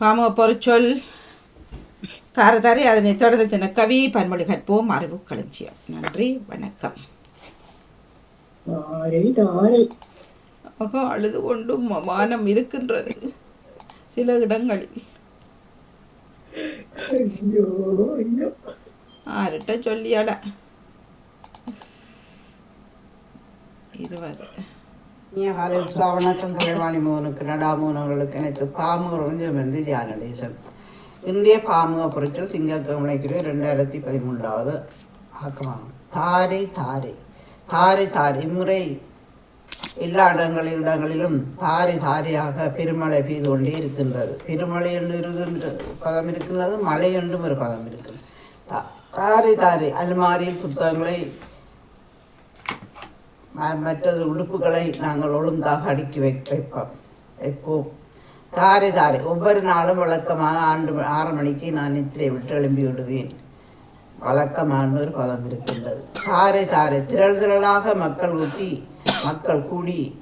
பாமக பொறிச்சொல் தாரதாரி அதனை தொடர்ந்து தின கவி பன்மொழி கற்போம். அறிவு களஞ்சியம். நன்றி. வணக்கம். தாரை தாரை. அழுது கொண்டும் மானம் இருக்கின்றது. சில இடங்களில். ஐயோ ஐயோ. ஆர்கிட்ட சொல்லியாட இருபது இனிய மோகனுக்கு நடா மோகனங்களுக்கு அனைத்து பாமு கொஞ்சம் வந்து தியானடேசன் இந்திய பாமுக பொருட்கள் திங்கட்கிழமைக்கு ரெண்டாயிரத்தி பதிமூன்றாவது ஆக்கமாகும். தாரை தாரை தாரை தாரை. இம்முறை எல்லா இடங்களில் இடங்களிலும் தாரை தாரையாக பெருமழை பெய்து கொண்டே இருக்கின்றது. பெருமழை என்று இருக்கின்ற பதம் இருக்கின்றது மழை என்றும் ஒரு பதம் இருக்கிறது தா- தாரை தாரை. அல்மாரியில் புத்தகங்களை மற்றது உடுப்புகளை நாங்கள் ஒழுங்காக அடுக்கி வை வைப்போம். வைப்போம். தாரை தாரை. ஒவ்வொரு நாளும் வழக்கமாக ஆண்டு ஆறு மணிக்கு நான் நித்திரை விட்டு எழும்பி விடுவேன். வழக்கமான ஒரு பதம் இருக்கின்றது. தாரை தாரை. திரள் திரளாக மக்கள் ஊட்டி மக்கள் கூடி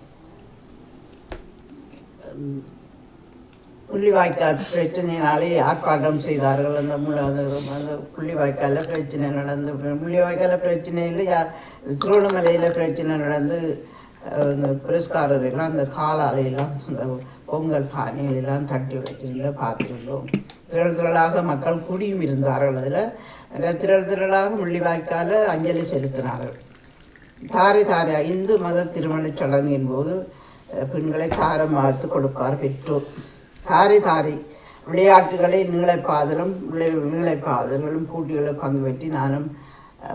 புள்ளிவாய்க்கால் பிரச்சனையினாலே ஆர்ப்பாட்டம் செய்தார்கள் அந்த முள்ள அந்த அந்த பிரச்சனை நடந்து முள்ளிவாய்க்கால பிரச்சனையில் யா திருவண்ணாமலையில் பிரச்சனை நடந்து இந்த புரஸ்காரர் எல்லாம் அந்த காலாலையெல்லாம் அந்த பொங்கல் பானையிலெல்லாம் தட்டி வச்சிருந்த பார்த்துருந்தோம். திரள் திரளாக மக்கள் கூடியும் இருந்தார்கள் அதில். திரள் திரளாக முள்ளிவாய்க்கால அஞ்சலி செலுத்தினார்கள். தாரை தாரை இந்து மத திருமணச் சடங்கின் போது பெண்களை தாரம் பார்த்து கொடுப்பார் பெற்றோர். தாரை தாரை விளையாட்டுகளை நீளைப்பாதலும் நீளைப்பாதல்களும் போட்டிகளில் பங்கு பெற்றி நானும்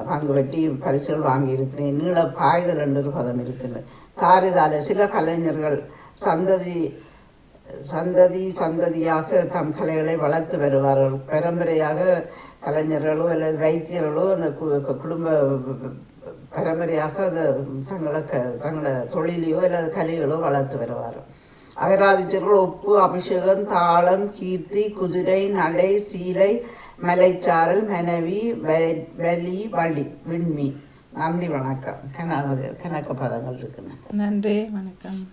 பங்கு பெற்றி பரிசுகள் வாங்கியிருக்கிறேன் நீள பாய்தல் என்ற ஒரு பதம் இருக்கின்றது தாரை தாரை சில கலைஞர்கள் சந்ததி சந்ததி சந்ததியாக தம் கலைகளை வளர்த்து வருவார்கள் பரம்பரையாக கலைஞர்களோ அல்லது வைத்தியர்களோ அந்த கு- குடும்ப பரம்பரையாக அந்த தங்களை க தங்களோட தொழிலையோ அல்லது கலைகளோ வளர்த்து வருவார்கள் அகராதிச்சர்கள் உப்பு அபிஷேகம் தாளம் கீர்த்தி குதிரை நடை சீலை மலைச்சாரல் மனைவி வலி வழி விண்மி. நன்றி வணக்கம். கணக்கு கணக்கு பதங்கள் இருக்குன்னு. நன்றி வணக்கம்.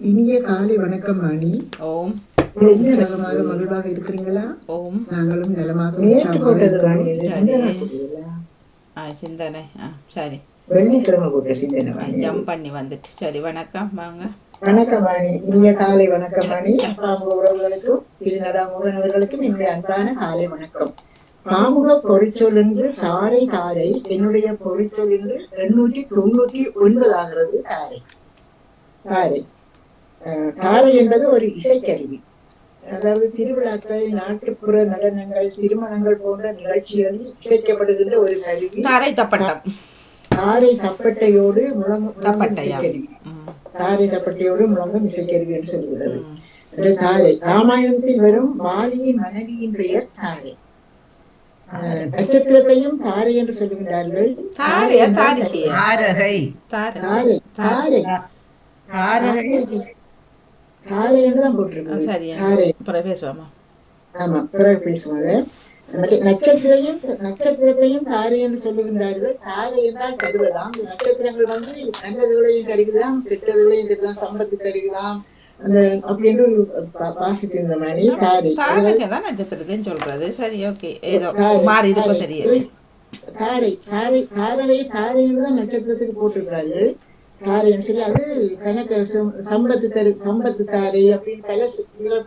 இனிய காலை வணக்கம் மணி. ஓம். என்ன நலமாக மகிழ்வாக இருக்கிறீங்களா ஓம். நாங்களும் நலமாக போட்டது ராணி ஆ சிந்தனை. ஆ சரி. வெள்ளிக்கிழமை போட்ட சிந்தனை ஜம்ப் பண்ணி வந்துட்டு. சரி வணக்கம் வாங்க. வணக்கம் வாணி இனிய காலை வணக்கம் வாணி பாமுக உறவுகளுக்கும் திருநடா அவர்களுக்கும் என்னுடைய அன்பான காலை வணக்கம். பாமுக பொறிச்சொல் என்று தாரை தாரை என்னுடைய பொறிச்சொல் என்று எண்ணூற்றி தொண்ணூற்றி ஒன்பது ஆகிறது தாரை. தாரை. தாரை என்பது ஒரு இசைக்கருவி. அதாவது திருவிழாக்கள் நாட்டுப்புற நடனங்கள் திருமணங்கள் போன்ற நிகழ்ச்சிகளில் இசைக்கப்படுகின்ற ஒரு கருவி. தாரை தப்பட்டம். தாரை தப்பட்டையோடு முழங்கும் முழங்கும் தாரை தப்பட்டையோடு முழங்கும் இசைக்கருவி என்று சொல்கிறது. தாரை ராமாயணத்தில் வரும் வாலியின் மனைவியின் பெயர் தாரை. நட்சத்திரத்தையும் தாரை என்று சொல்லுகின்றார்கள். தாரை தாரை தாரை. என்று தான் ஆ, போட்டிருக்கு சரியா. தாரை. ஆமா பிறகு பேசுவாங்க நட்சத்திரையும் நட்சத்திரத்தையும் தாரை என்று சொல்லுகின்றார்கள். தாரை என்றால் தருவதாம் நட்சத்திரங்கள் வந்து நல்லதுகளையும் தருகுதாம் கெட்டதுகளையும் தருதாம் சம்பத்து தருகுதாம் அந்த அப்படின்னு தாரை. தான் நட்சத்திரத்தையும் சொல்றது சரி ஓகே. ஏதோ மாறி தாரை தாரை தாரகை தாரை என்று தான் நட்சத்திரத்துக்கு போட்டிருக்கிறார்கள். தாரைன்னு சொல்லி அது கணக்கு சம்- சம்பத்து தரு சம்பத்து தாரை அப்படின்னு பல இதுல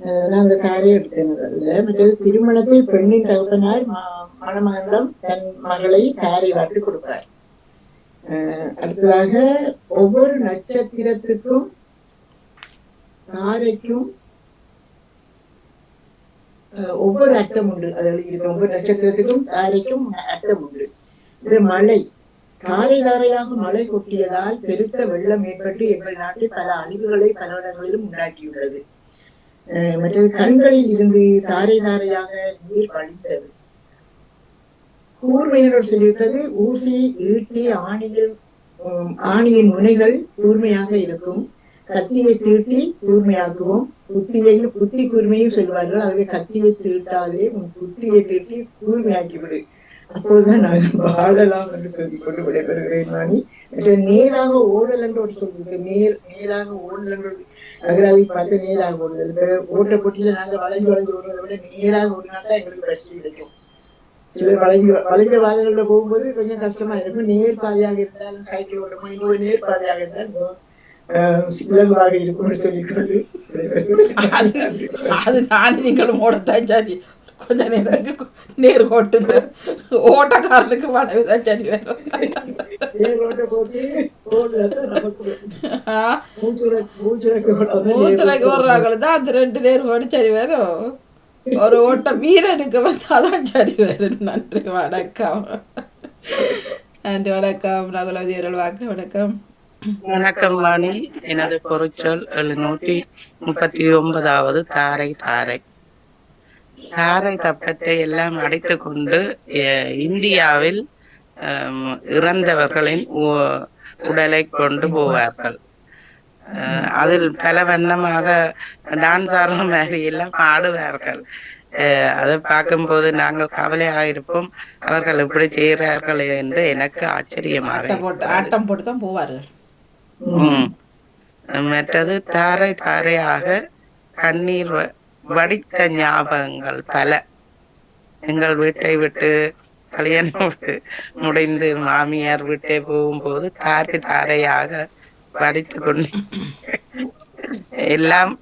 போட்டிருக்கிறதுல நான் அந்த தாரையை எடுத்தேன் மற்றது திருமணத்தில் பெண்ணின் தகப்பனார் மணமகனிடம் தன் மகளை தாரை வார்த்து கொடுப்பார். அடுத்ததாக ஒவ்வொரு நட்சத்திரத்துக்கும் தாரைக்கும் ஒவ்வொரு அர்த்தம் உண்டு. அதில் இருக்கிற ஒவ்வொரு நட்சத்திரத்துக்கும் தாரைக்கும் அர்த்தம் உண்டு. இது மழை. தாரை தாரையாக மழை கொட்டியதால் பெருத்த வெள்ளம் ஏற்பட்டு எங்கள் நாட்டில் பல அழிவுகளை பல இடங்களிலும் உண்டாக்கியுள்ளது. மற்றது கண்களில் இருந்து தாரை தாரையாக நீர் வழிந்தது. கூர்மையினர் சொல்லிவிட்டது ஊசி ஈட்டி ஆணியில் உம், ஆணியின் முனைகள் கூர்மையாக இருக்கும். கத்தியை தீட்டி கூர்மையாக்குவோம். புத்தியையும் புத்தி கூர்மையும் சொல்வார்கள். ஆகவே கத்தியை தீட்டாலே உன் புத்தியை தீட்டி கூர்மையாக்கிவிடு. அப்போதுதான் நான் வாழலாம் என்று சொல்லிக் கொண்டு விடைபெறுகிறேன் மணி. மற்ற நேராக ஓடல் என்று ஒரு சொல் இருக்கு நேர் நேராக ஓடல் என்று அகராதி பார்த்து நேராக ஓடுதல். இப்ப ஓட்ட போட்டியில நாங்க வளைஞ்சு வளைஞ்சு ஓடுறதை விட நேராக ஓடினா தான் எங்களுக்கு பரிசு கிடைக்கும். சில வளைஞ்ச வளைஞ்ச பாதைகள்ல போகும்போது கொஞ்சம் கஷ்டமா இருக்கும். நேர் பாதையாக இருந்தாலும் சைக்கிள் ஓட்டமோ இன்னொரு நேர் பாதையாக இருந்தால் ஆஹ் இலகுவாக இருக்கும்னு சொல்லிக்கொண்டு அது நானும் நீங்களும் ஓடத்தான் சாதி கொஞ்ச நேரத்துக்கு நேர் ஓட்டுது ஓட்டக்காரனுக்கு வளவு தான் சரி மூச்சுரை மூச்சுரைக்கு ஓடுறாங்கள தான் அந்த ரெண்டு நேர் ஓடி சரி வரும் ஒரு ஓட்ட வீரனுக்கு வந்தாதான் சரி வரும் நன்றி வணக்கம். நன்றி வணக்கம். ரகுலவதி அவர்கள் வாங்க வணக்கம். வணக்கம் வாணி. எனது பொருட்சொல் எழுநூற்றி முப்பத்தி ஒன்பதாவது தாரை தாரை. தாரை தப்பட்டை எல்லாம் அடைத்துக் கொண்டு இந்தியாவில் இறந்தவர்களின் உடலை கொண்டு போவார்கள். அதில் பல வண்ணமாக டான்ஸ் ஆடுற மாதிரி எல்லாம் ஆடுவார்கள் அதை பார்க்கும்போது நாங்கள் கவலையாக இருப்போம் அவர்கள் இப்படி செய்கிறார்கள் என்று எனக்கு ஆச்சரியமாக ஆட்டம் போட்டு தான் போவார்கள். மற்றது தாரை தாரையாக கண்ணீர் வடித்த ஞாபகங்கள் பல. எங்கள் வீட்டை விட்டு கல்யாணம் விட்டு முடிந்து மாமியார் வீட்டை போகும்போது தாரை தாரையாக வடித்து கொண்டு எல்லாம்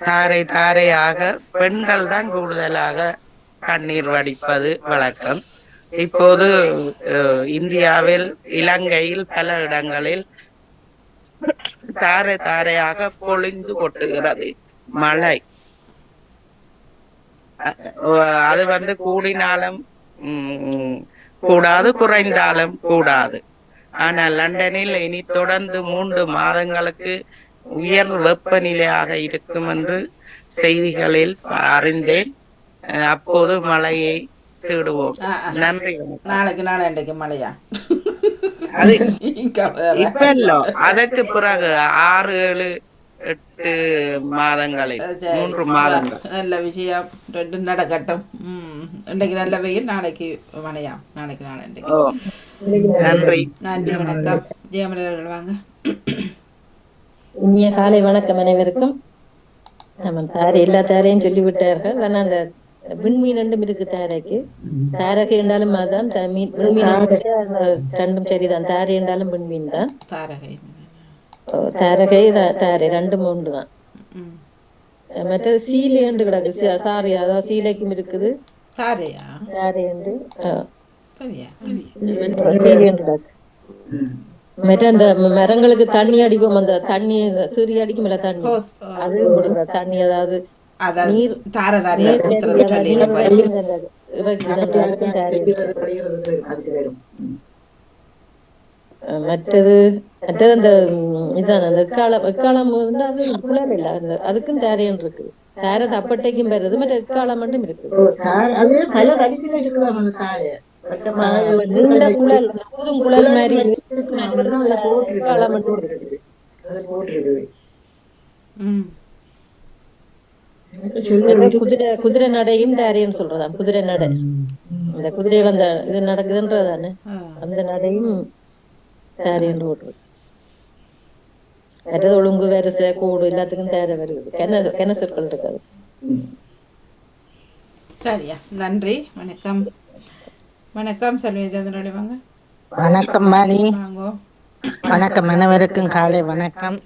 தாரை தாரையாக பெண்கள் தான் கூடுதலாக கண்ணீர் வடிப்பது வழக்கம். இப்போது இந்தியாவில் இலங்கையில் பல இடங்களில் தாரை தாரையாக பொழிந்து கொட்டுகிறது. மழை அது வந்து கூடினாலும் கூடாது குறைந்தாலும் கூடாது ஆனால் லண்டனில் இனி தொடர்ந்து மூன்று மாதங்களுக்கு உயர் வெப்பநிலையாக இருக்கும் என்று செய்திகளில் அறிந்தேன் அப்போது மழையை தேடுவோம். நன்றி. நாளைக்கு நாளைக்கு மழையா அது இங்க வேற. இப்ப இல்ல அதற்கு பிறகு ஆறு ஏழு எட்டு மாதங்களில் சரி. மூன்று மாதங்கள். நல்ல விஷயம். ரெண்டு நடக்கட்டும். ம். இன்றைக்கு நல்ல வெயில் நாளைக்கு மழையாம். நாளைக்கு நாளை நன்றி. நன்றி வணக்கம். ஜெயமலர்கள் வாங்க. இனிய காலை வணக்கம் அனைவருக்கும். ஆமாம் தாரை எல்லா தாரையும் சொல்லிவிட்டார்கள். ஆனா அந்த விண்மீன் ரெண்டும் இருக்கு தாரைக்கு. தாரைக்கு என்றாலும் அதான் ரெண்டும் சரிதான். தாரை என்றாலும் விண்மீன் தான். தாரகை. தாரகை தா- தாரை ரெண்டும் ஒன்று தான். சரியா? சீலை என்று கிடக்கு. மற்ற அந்த மரங்களுக்கு தண்ணி அடிப்போம் அந்த தண்ணி இந்த சிறிய அடிக்கும் இல்ல தண்ணி? அது தண்ணி அதாவது நீர் மற்றது மற்றது அந்த இதான் அந்த எக்காலம் எக்காலம் வந்து அது குளர் இல்ல. அந்த அதுக்கும் தாரையன் இருக்கு. தாரை தப்பட்டைக்கும் வருது மற்ற எக்காலம் மட்டும் இருக்கு. பல வடிவில் இருக்குதாம் அந்த தாரு? நீண்ட குழல் குழல் மாதிரி குதிரை குதிரை நடையும் தாரையன்னு சொல்றதாம். குதிரை நடை. இந்த குதிரைகள் அந்த இது நடக்குதுன்றதானே. அந்த நடையும் தாரையன் போட்டுருக்கு மற்றது ஒழுங்கு வரிசை கூடு எல்லாத்துக்கும் தேரை வருது கென கென சொற்கள் இருக்காது சரியா நன்றி வணக்கம் வணக்கம் செல்வி சந்திரனோட வாங்க வணக்கம் மணி வணக்கம் அனைவருக்கும் காலை வணக்கம்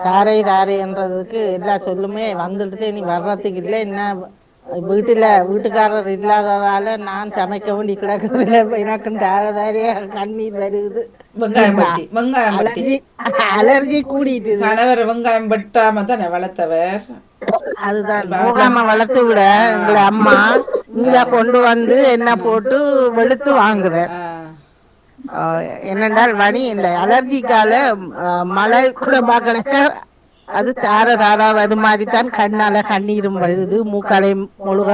தாரை தாரை என்றதுக்கு எல்லா சொல்லுமே வந்துடுது நீ வர்றதுக்கு இல்லை என்ன வீட்டுல வீட்டுக்காரர் இல்லாததால நான் சமைக்க வேண்டி கிடக்குறதுல எனக்கும் தாரை தாரையா கண்ணீர் வருது. வெங்காயம் பட்டி வெங்காயம் பட்டி அலர்ஜி கூடிட்டு கணவர் வெங்காயம் வெட்டாம தானே வளர்த்தவர்? அதுதான். போகாம வளர்த்து விட எங்களை அம்மா இங்க கொண்டு வந்து என்ன போட்டு வெளுத்து வாங்குறேன் என்னென்றால் வனி இந்த அலர்ஜிக்கால மழை கூட பார்க்கறக்க அது தார தாரா அது மாதிரி தான் கண்ணால கண்ணீரும் வருது மூக்காலை முழுக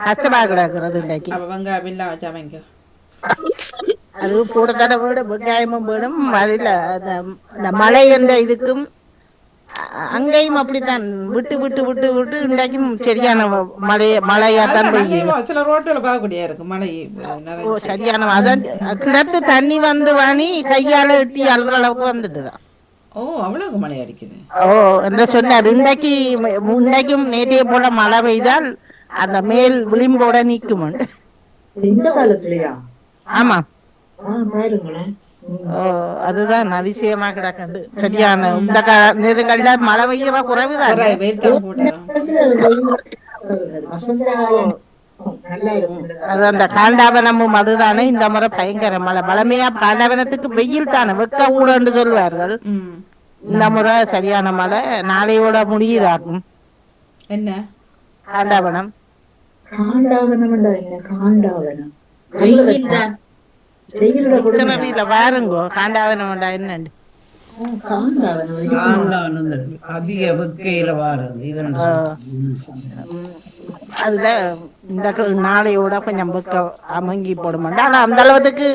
கஷ்டமா கிடக்குறது அது கூட தடவை விட வெங்காயமும் வேணும் அதில் அந்த மழை என்ற இதுக்கும் அங்கேயும் அப்படித்தான் விட்டு விட்டு விட்டு விட்டு இன்றைக்கும் சரியான மழை பெய்யுது. அங்கேயும் சில ரோட்டுல பார்க்கக்கூடிய இருக்கு மழை சரியான அதான் கிணத்து தண்ணி வந்து வாணி கையால எட்டி அழுகிற அளவுக்கு வந்துட்டுதான். ஓ அவ்வளவு மழை அடிக்குது. ஓ என்ன சொன்னார் இன்றைக்கு முன்னைக்கும் நேற்றைய போல மழை பெய்தால் அந்த மேல் விளிம்போட நிற்கும் இந்த காலத்துலயா? ஆமா. அதுதான் அதிசயமா கிடக்குது. சரியான இந்த நெருங்கல்ல மழை பெய்யுற குறைவுதான். அது அந்த காண்டாவனமும் அதுதானே. இந்த முறை பயங்கர மழை. பழமையா காண்டாவனத்துக்கு வெயில் தானே. வெக்க ஊடன்னு சொல்வார்கள். ம். இந்த முறை சரியான மழை. நாளையோட முடியுதாகும் என்ன? காண்டாவனம். காண்டாவனம் என்ன? காண்டாவனம். பாருங்கோ காண்டாவனம் என்னண்டு காண்டாவனம் ஆண்டானது அதிக வெக்கையில வாரது. இதன் அதுல இந்த நாளையோட கொஞ்சம் வெக்க அமங்கி போட மாட்டேன் ஆனா அந்த அளவுக்கு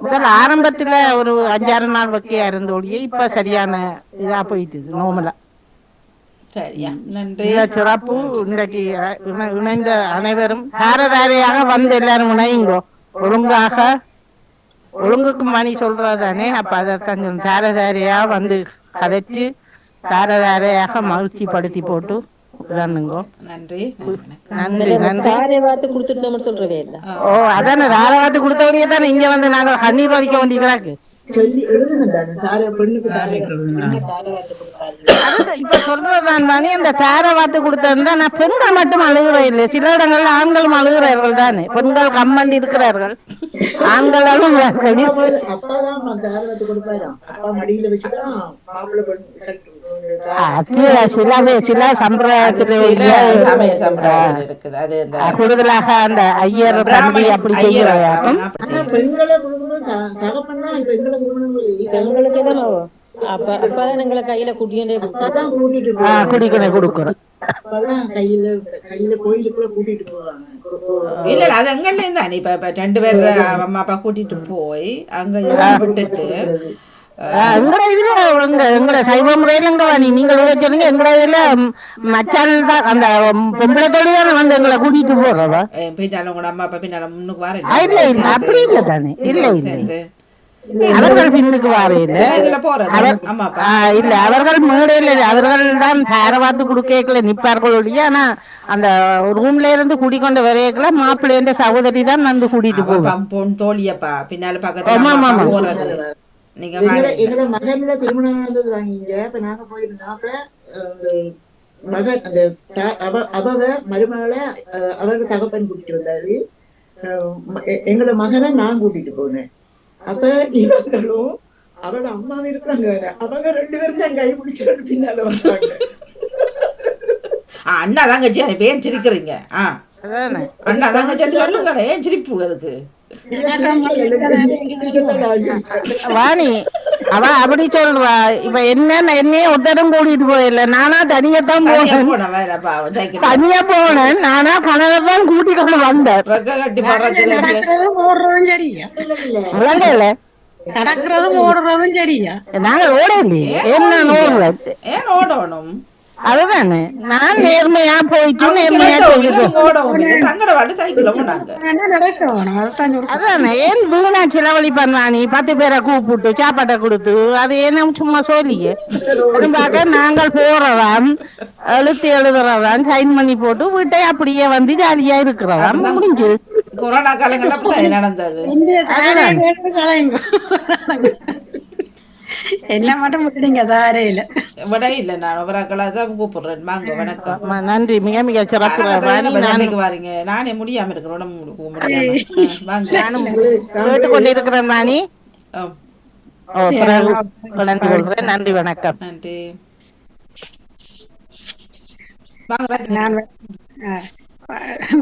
முதல் ஆரம்பத்துல ஒரு அஞ்சாறு நாள் வெக்கையா இருந்த ஒழிய இப்ப சரியான இதா போயிட்டு நோமலா சிறப்பு இன்றைக்கு இணை- இணைந்த அனைவரும் தாரதாரையாக வந்து எல்லாரும் இணையுங்கோ. ஒழுங்காக ஒழுங்குக்கு மணி சொல்றதானே அப்ப அதைத்தான் தாரதாரையா வந்து கதைச்சு தாரதாரையாக மகிழ்ச்சி படுத்தி போட்டு இதானுங்கோ நன்றி. வணக்கம். நன்றி நன்றி. தாரை வார்த்தை கொடுத்துட்டோம்னு சொல்றவே இல்ல. ஓ அதானே தாரவாத்து கொடுத்தபடியே தானே இங்க வந்து நாங்க கண்ணீர் வலிக்க வேண்டியதாக்கு சொல்லி எழுதுனது தானே தார பெண்ணுக்கு தாரை தாரவாத்து கொடுத்தாரு இப்ப சொல்றதான் தானே இந்த தாரவாத்து கொடுத்தா நான் பெண்கள் மட்டும் அழுகிறேன் இல்லை சில இடங்கள்ல ஆண்களும் அழுகிறார்கள் தானே. பெண்கள் கம்மண்டி இருக்கிறார்கள். ஆண்கள் அழுகிறார்கள். அப்பாதான் தாரவாத்து கொடுப்பாராம். அப்பா மடியில வச்சுதான் மாப்பிள்ளை பெண் சில சில அது சம்பிரதாயத்துல இருக்குது. அது கூடுதலாக அந்த ஐயர் அப்படி அப்ப அப்பதான் எங்களை கையில போவாங்க. குடிக்கணும் கோயிலுக்குள்ள கூட்டிட்டு போவாங்க. இல்ல இல்ல அது எங்கள்ல இருந்தா இப்ப இப்ப ரெண்டு பேர் அம்மா அப்பா கூட்டிட்டு போய் அங்க விட்டுட்டு எங்கட இதுல எங்க எங்கட சைவ முறையில எங்க வாணி நீங்க சொல்லுங்க எங்கட இதுல மச்சான் தான் அந்த பொம்பளை தொழிலான வந்து எங்களை கூட்டிட்டு போறவா? பின்னால உங்களோட அம்மா அப்பா பின்னால முன்னுக்கு வர இல்ல இல்ல அப்படி இல்ல தானே இல்ல இல்ல சேர்ந்து அவர்கள் பின்னுக்கு இல்ல அவர்கள் மேடையில் இல்லை அவர்கள் தான் குடுக்கல நிப்பார்கள் ஒழிய ஆனா அந்த ரூம்ல இருந்து குடிக்கொண்டு வரையக்கல மாப்பிள்ளைன்ற சகோதரி தான் வந்து கூட்டிட்டு போவோம் தோழியப்பா. பின்னால பக்கத்துல நீங்க. எங்கட மகனோட திருமணம் நடந்தது வாங்கிங்க இப்ப நாங்க போயிருந்தோம். அப்ப அந்த மகன் அந்த அவ அவவ மருமகளை அவரோட தகப்பன் கூட்டிட்டு வந்தாரு. எங்களோட மகனை நான் கூட்டிட்டு போனேன். அப்ப இவங்களும் அவரோட அம்மாவும் இருக்கிறாங்க அவங்க ரெண்டு பேரும் தான் கை பிடிச்சிட்டு பின்னால வந்தாங்க. ஆ, அண்ணா தங்கச்சி எனக்கு ஏன் சிரிக்கிறீங்க? அண்ணா சொல்லுங்களே ஏன் சிரிப்பு அதுக்கு? வாணி அவ அப்படி சொல்றா இப்ப என்ன என்னையே ஒருத்தரும் கூட்டிட்டு போயிடல நானா தனியா போனேன் போன வேறப்பா சைக்கிள் தனியா போனேன் நானா கொண்டு வந்தேன் ரெக்க கட்டி இல்ல, இல்ல. விளங்கல நடக்கிறதும் ஓடுறதும் சரியா நாங்க ஓட இல்லையே என்ன ஓடுறது ஏன் ஓடணும் அதுதானே. நான் நேர்மையா போயிட்டு நேர்மையா சொல்லிட்டு அதானே ஏன் வீணா செலவழி பண்ணானி பத்து பேரை கூப்பிட்டு சாப்பாட்டை கொடுத்து. அது என்ன சும்மா சொல்லியே? பார்க்க நாங்கள் போறதாம். எழுத்து எழுதுறதாம். சைன் பண்ணி போட்டு வீட்டை அப்படியே வந்து ஜாலியா இருக்கிறதாம். முடிஞ்சு. கொரோனா அப்படிதான் நடந்தது. என்ன மட்டும் விட்டுங்க தாரையில விட இல்லை. நான் ஒவ்வொரு தான் கூப்பிடுறேன். வாங்க வணக்கம். நன்றி. மிக மிக சிறப்பு. வாரீங்க? நானே முடியாம இருக்கிறேன். உடம்பு முடி- முடியாம. வாங்க. நானும் கேட்டுக்கொண்டு இருக்கிறேன் ராணி நன்றி வணக்கம். நன்றி.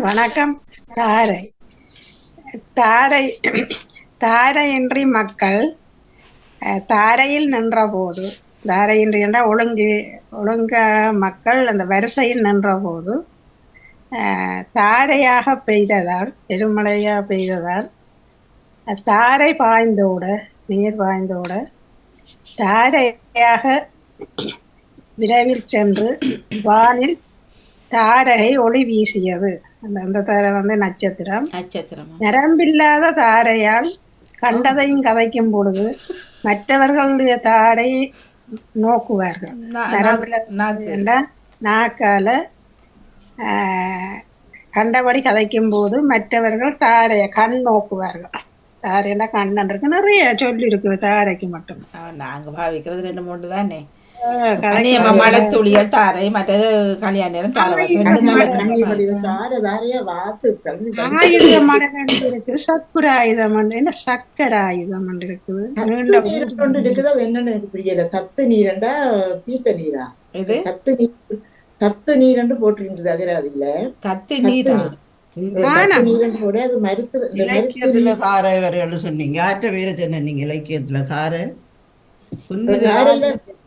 வணக்கம். தாரை. தாரை தாரையின்றி மக்கள் தாரையில் நின்றபோது தாரையின்றி என்றால் ஒழுங்கு ஒழுங்க மக்கள் அந்த வரிசையில் நின்றபோது அஹ், தாரையாக பெய்ததால் பெருமழையாக பெய்ததால் தாரை பாய்ந்தோட நீர் பாய்ந்தோட தாரையாக விரைவில் சென்று வானில் தாரகை ஒளி வீசியது. அந்த அந்த தாரை வந்து நட்சத்திரம். நட்சத்திரமா? நரம்பில்லாத தாரையால் கண்டதையும் கதைக்கும் பொழுது மற்றவர்களுடைய தாரை நோக்குவார்கள். நா- நரம்பில்லாத நாக்கு. என்றால் நாக்கால கண்டபடி கதைக்கும் போது மற்றவர்கள் தாரைய கண் நோக்குவார்கள். தாரையில கண்ணன் இருக்கு. நிறைய சொல்லி இருக்குது தாரைக்கு மட்டும் நாங்க பாவிக்கிறது ரெண்டு மூணு தானே. ஆஹ், கதை- அநேகமா மழை துளிகள் தாரை மற்றது கல்யாண நேரம் தாரை வைக்க நல்ல வேண்டும். தண்ணி வடிவ சார தாரையா வாத்து தண்ணி தண்ணி ஆயுத மடல் இருக்குது சத்புர ஆயுதம் ஒன்று, என்ன சக்கர ஆயுதம் ஒன்று இருக்குது நீண்ட தத்து நீர் கொண்டு இருக்குது அது என்னன்னு எனக்கு புரியல தத்து நீரண்டா தீர்த்த நீரா இது தத்து நீர் தத்து நீரண்டு போட்டிருந்தது அகராதியில நீரா தத்து மருத்துவ இலக்கியத்துல தாரை வரைகள் சொன்னீங்க யார்கிட்ட பேரை சொன்ன நீங்க இலக்கியத்துல தாரை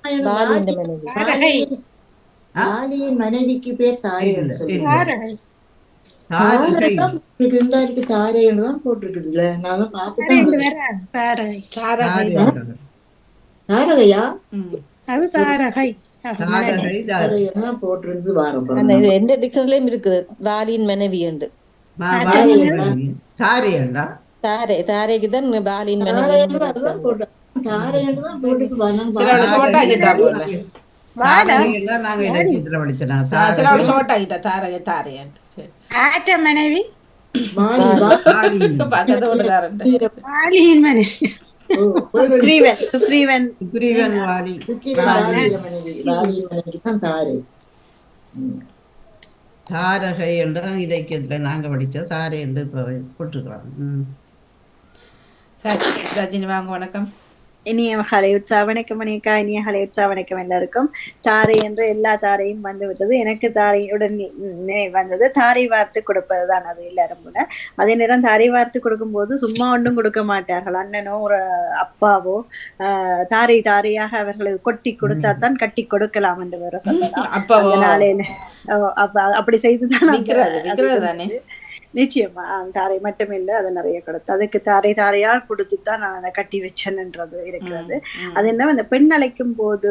பாலியின் பாலியின் மனைவிக்கு பேர் சாரைன்னு சொல்லி. தாரகை. தாரகை தான் இருக்கு இந்த இருக்கு தாரைன்னு தான் போட்டிருக்குதுல்ல. நான் தான் பார்த்துட்டேன் தாரகையா. அது தாரகை போட்டிருந்து வாரம் எந்த டிக்ஷனரிலயும் இருக்குது. மனைவி உண்டு தாரையண்டா தாரை தாரைக்கு தான் பாலின் மனைவி ஆற்ற மனைவி. சுக்ரீவன் சுக்ரீவன். சுக்ரீவன் வாலி. தாரகை என்றால் இலக்கியத்துல நாங்க படிச்ச தாரை என்று இப்ப போட்டுக்கிறோம் ம். சரி ரஜினி வாங்க வணக்கம். இனிய ஹலை உற்சா வணக்கம் மணியக்கா இனிய ஹலை உற்சா வணக்கம் எல்லாருக்கும். தாரை என்ற எல்லா தாரையும் வந்து விட்டது எனக்கு தாரையுடன் நினைவு வந்தது. தாரை வார்த்து கொடுப்பதுதான் அது எல்லாரும் கூட. அதே நேரம் தாரை வார்த்து கொடுக்கும்போது சும்மா ஒன்றும் கொடுக்க மாட்டார்கள். அண்ணனோ ஒரு அப்பாவோ தாரை தாரையாக அவர்களுக்கு கொட்டி கொடுத்தா தான் கட்டி கொடுக்கலாம் என்று வேற சொல்லலாம். அப்படி செய்துதான் நிச்சயமா தாரை மட்டும் இல்ல அது நிறைய கொடுத்து அதுக்கு தாரை தாரையா கொடுத்து தான் நான் அதை கட்டி வச்சேன்ன்றது இருக்கிறது. அது என்ன அந்த பெண் அழைக்கும் போது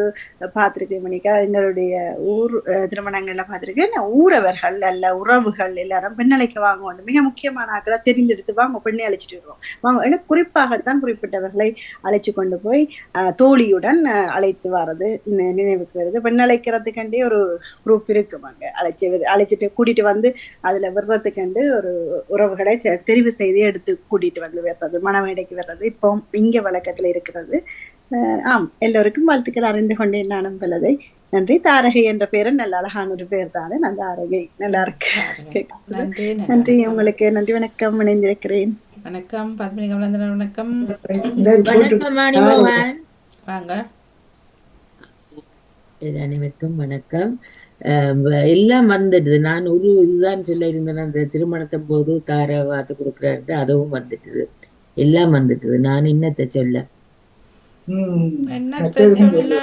பார்த்திருக்கேன் மணிக்கா எங்களுடைய ஊர் திருமணங்கள்ல பார்த்திருக்கேன் ஊரவர்கள் அல்ல உறவுகள் எல்லாரும் பெண் அழைக்க வாங்குவோம் மிக முக்கியமான ஆக்களை தெரிந்தெடுத்து வாங்க பெண்ணை அழைச்சிட்டு வருவோம். வாங்க ஏன்னா குறிப்பாகத்தான் குறிப்பிட்டவர்களை அழைச்சு கொண்டு போய் தோழியுடன் அழைத்து வர்றது நினைவுக்கு வருது. பெண் அழைக்கிறதுக்கண்டே ஒரு குரூப் இருக்கும் அங்க. அழைச்சி அழைச்சிட்டு கூட்டிட்டு வந்து அதுல விடுறதுக்கண்டு ஒரு உறவுகளை தெரிவு செய்து எடுத்து கூட்டிட்டு வந்து வர்றது மணமேடைக்கு வர்றது. இப்போ இங்க வழக்கத்துல இருக்கிறது. ஆம் எல்லோருக்கும் வாழ்த்துக்கள் அறிந்து கொண்டேன் நானும் பலதை நன்றி. தாரகை என்ற பேரு நல்ல அழகான ஒரு பேர் தானே? நான் தாரகை. நல்லா இருக்கு. நன்றி நன்றி. உங்களுக்கு நன்றி. வணக்கம். இணைந்திருக்கிறேன். வணக்கம். பத்மினி கமலந்தன் வணக்கம். வாங்க. அனைவருக்கும் வணக்கம். எல்லாம் வந்துடுது. நான் ஒரு இதுதான் சொல்ல இருந்தேன் அந்த திருமணத்தை போது தார வாத்து கொடுக்குறாரு அதுவும் வந்துட்டுது எல்லாம் வந்துட்டுது நான் இன்னத்தை சொல்ல. ம். என்னத்த சொல்ல?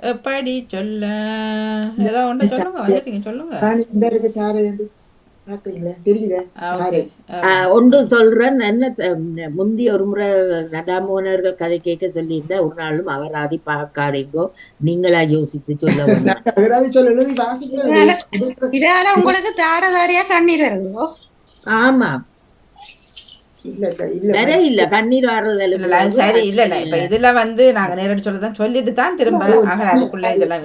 எப்படி சொல்ல. ஏதாவது ஒன்று சொல்லுங்க. வந்துட்டீங்க. சொல்லுங்க. ஒன்று சொல்றேன். என்ன முந்தி ஒரு முறை நடாமோனர்கள் கதை கேட்க சொல்லியிருந்தா ஒரு நாளும் அவராதி பார்க்காதீங்கோ நீங்களா யோசித்து சொல்ல உங்களுக்கு தார தாரையா கண்ணீர் வருதோ? ஆமா சார் இல்ல இல்ல இப்ப இதுல வந்து நாங்க நேரடி சொல்லதான் சொல்லிட்டு தான் திரும்ப அகராதிக்குள்ள இதெல்லாம்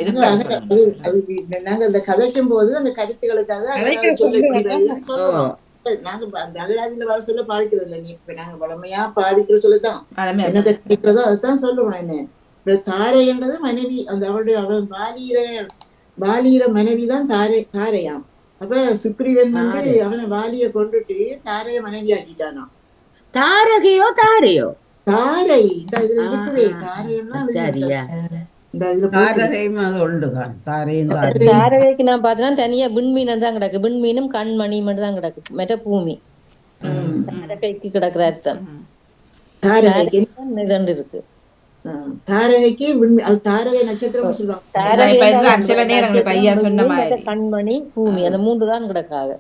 நாங்க இந்த கதைக்கும் போது அந்த கருத்துக்களுக்காக. நாங்க அந்த அகராதியில வர சொல்ல பாதிக்கிறது இல்லை நீ இப்ப நாங்க வளமையா பாதிக்கிற சொல்லதான். என்னத்தை கேட்கிறதோ அதுதான் சொல்லுவோம் என்ன. இந்த தாரை என்றது மனைவி அந்த அவளுடைய அவன் பாலியிற பாலியிற மனைவி தான் தாரை தாரையாம். அப்ப சுக்ரீவன் வந்து அவனை வாலிய கொண்டுட்டு தாரைய மனைவி ஆக்கிட்டானாம் தாரகையோ தாரையோ? தாரை. இந்த இதுல இருக்குதே. தாரையெல்லாம் சரியா. இந்த இதுல போட்டு- தாரகையும் அது உண்டுதான். தாரையும் தாரை தாரகைக்கு நான் பார்த்தேன்னா தனியா விண்மீன் தான் கிடக்கு. விண்மீனும் கண்மணி மட்டும் தான் கிடக்கு. மெட்ட பூமி தாரகைக்கு கிடக்குற அர்த்தம். தாரகைக்கு இருக்கு. தாரகைக்கு அது தாரகை நட்சத்திரம் சொல்லுவாங்க கண்மணி பூமி அந்த மூன்று தான் ஆ.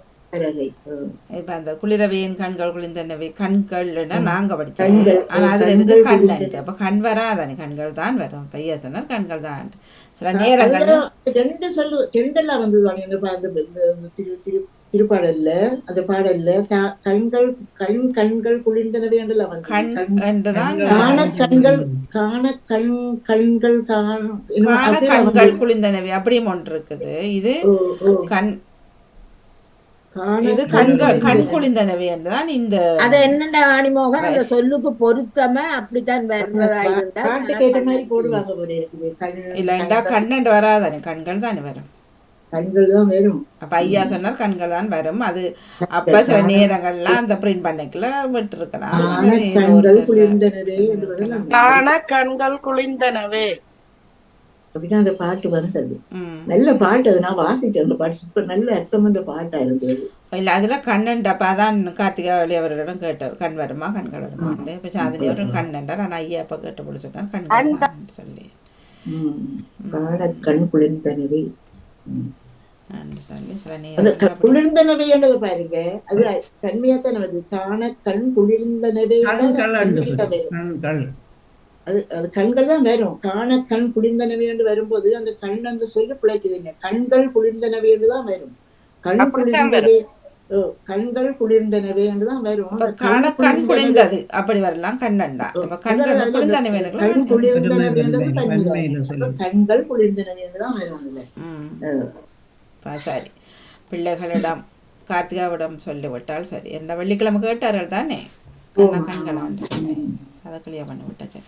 இப்ப அந்த குளிரவையின் கண்கள் குளிர்ந்தனவே கண்கள்னா நாங்க படிச்சோம். ஆனா அதுல கண்கள் இருக்கு கண் குளிர்ந்தன. அப்ப கண் வராதானே? கண்கள் தான் வரும். பையா சொன்னார் கண்கள் தான். சில நேரங்கள் ரெண்டு சொல்லு ரெண்டெல்லாம் வந்தது வாணி அந்த பா- அந்த இந்த திரு திரு திருப்பாடல்ல அந்த பாடல்ல கண்கள் கண் கண்கள் குளிர்ந்தனவே என்றெல்லாம் வந்து கண் கண்கள். காண கண் கண்கள் காண கண்கள் குளிர்ந்தனவே அப்படியும் ஒன்று இருக்குது. இது காண இது கண்கள் கண் குளிர்ந்தனவே என்றுதான் இந்த அது என்னண்டா வாணிமோகன் அந்த சொல்லுக்கு பொருத்தமா அப்படித்தான் கண் இல்லைண்டா கண்ணண்டு வராதானே? கண்கள் தானே வரும். கண்கள் தான் வரும். அப்ப ஐயா சொன்னார் கண்கள் தான் வரும். அது அப்ப சில நேரங்கள்லாம் அந்த பிரிண்ட் பண்ணிக்கல விட்டு இருக்கலாம் காண கண்கள் குளிர்ந்தனவே காண கண்கள் குளிர்ந்தனவே. அப்படிதான் அந்த பாட்டு வந்தது. நல்ல பாட்டு அது. நான் வாசிச்சேன் அந்த பாட்டு. சூப்பர் நல்ல அர்த்தம் அந்த பாட்டா இருந்தது. இல்ல அதுல கண்ணண்டு அப்ப அதான் கார்த்திகாவளி அவர்களிடம் கேட்டார் கண் வருமா? கண்கள் வருமா இப்ப சாந்தினி அவரும் கண்ணண்டார் ஆனா ஐயா அப்ப கேட்டு பிடிச்சிட்டார் கண்கள் தான் சொல்லி. உம் காண கண் குளிர்ந்தனவே உம். அப்படின்னு சொல்லி சில அந்த நேரம் க- குளிர்ந்தனவேன்றது பாருங்க. அது தன்மையா தானே காண கண் குளிர்ந்தனவே அது அது கண்கள் தான் வரும் காண கண் குளிர்ந்தனவே என்று வரும்போது அந்த கண் அந்த சொல்லு பிழைக்குதுங்க கண்கள் குளிர்ந்தனவே என்று தான் வரும் கண் குளிர்ந்தனவே கண்கள் குளிர்ந்தனவே என்று தான் வரும் காண கண் குளிர்ந்தனவே- குளிர்ந்தது. அப்படி வரலாம் கண்ணண்டா கண்கள் குளிர்ந்தனவே கண். அப்ப கண்கள் குளிர்ந்தனவே என்று தான் வரும் அதுல. சரி. பிள்ளைகளிடம் கார்த்திகாவிடம் சொல்லிவிட்டால் சரி. என்ன வெள்ளிக்கிழமை கேட்டார்கள் தானே? கண்ண சொல்லி அதை கிளியர் பண்ணி விட்டா சரி